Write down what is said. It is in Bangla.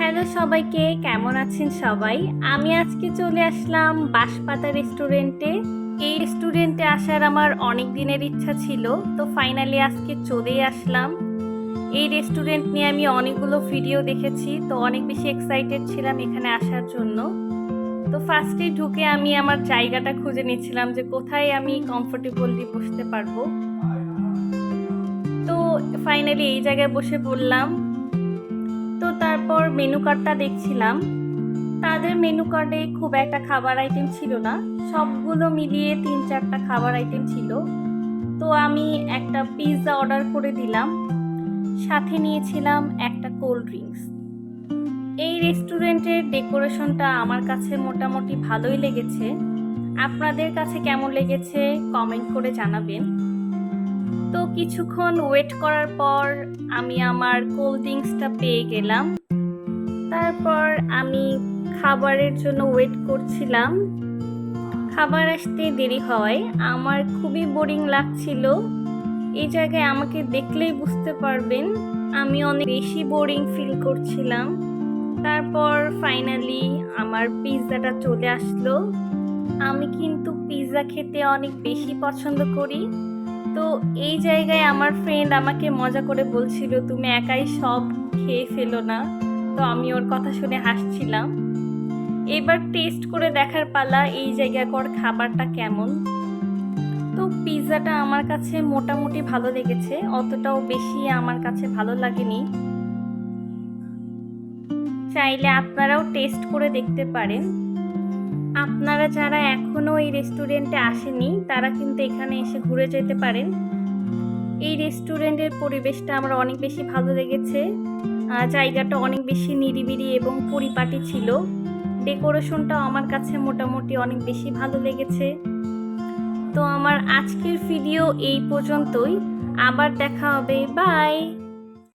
হ্যালো সবাইকে, কেমন আছেন সবাই? আমি আজকে চলে আসলাম বাঁশপাতা রেস্টুরেন্টে। এই রেস্টুরেন্টে আসার আমার অনেক দিনের ইচ্ছা ছিল, তো ফাইনালি আজকে চলেই আসলাম। এই রেস্টুরেন্ট নিয়ে আমি অনেকগুলো ভিডিও দেখেছি, তো অনেক বেশি এক্সাইটেড ছিলাম এখানে আসার জন্য। তো ফার্স্টে ঢুকে আমি আমার জায়গাটা খুঁজে নিচ্ছিলাম যে কোথায় আমি কমফোর্টেবলি বসতে পারব। তো ফাইনালি এই জায়গায় বসে পড়লাম। তো তারপর মেনু কার্ডটা দেখছিলাম। তাদের মেনু কার্ডে খুব একটা খাবার আইটেম ছিল না। সবগুলো মিলিয়ে তিন চারটা খাবার আইটেম ছিল। তো আমি একটা পিৎজা অর্ডার করে দিলাম। সাথে নিয়েছিলাম একটা কোল্ড ড্রিঙ্কস এই রেস্টুরেন্টের ডেকোরেশনটা আমার কাছে মোটামুটি ভালোই লেগেছে। আপনাদের কাছে কেমন লেগেছে? কমেন্ট করে জানাবেন। তো কিছুক্ষণ ওয়েট করার পর আমি আমার কোল্ড ড্রিঙ্কসটা পেয়ে গেলাম। তারপর আমি খাবারের জন্য ওয়েট করছিলাম। খাবার আসতে দেরি হয়, আমার খুবই বোরিং লাগছিল। এই জায়গায় আমাকে দেখলেই বুঝতে পারবেন, আমি অনেক বেশি বোরিং ফিল করছিলাম। তারপর ফাইনালি আমার পিৎজাটা চলে আসলো। আমি কিন্তু পিৎজা খেতে অনেক বেশি পছন্দ করি। তো এই জায়গায় আমার ফ্রেন্ড আমাকে মজা করে বলছিল, তুমি একাই সব খেয়ে ফেলো না। তো আমি ওর কথা শুনে হাসছিলাম। এবার টেস্ট করে দেখার পালা, এই জায়গাকর খাবারটা কেমন? তো পিৎজাটা আমার কাছে মোটামুটি ভালো লেগেছে, অতটাও বেশি আমার কাছে ভালো লাগেনি। চাইলে আপনারাও টেস্ট করে দেখতে পারেন। আপনারা যারা এখনও এই রেস্টুরেন্টে আসেনি, তারা কিন্তু এখানে এসে ঘুরে যেতে পারেন। এই রেস্টুরেন্টের পরিবেশটা আমার অনেক বেশি ভালো লেগেছে। জায়গাটা অনেক বেশি নিরিবিলি এবং পরিপাটি ছিল। ডেকোরেশনটাও আমার কাছে মোটামুটি অনেক বেশি ভালো লেগেছে। তো আমার আজকের ভিডিও এই পর্যন্তই। আবার দেখা হবে। বাই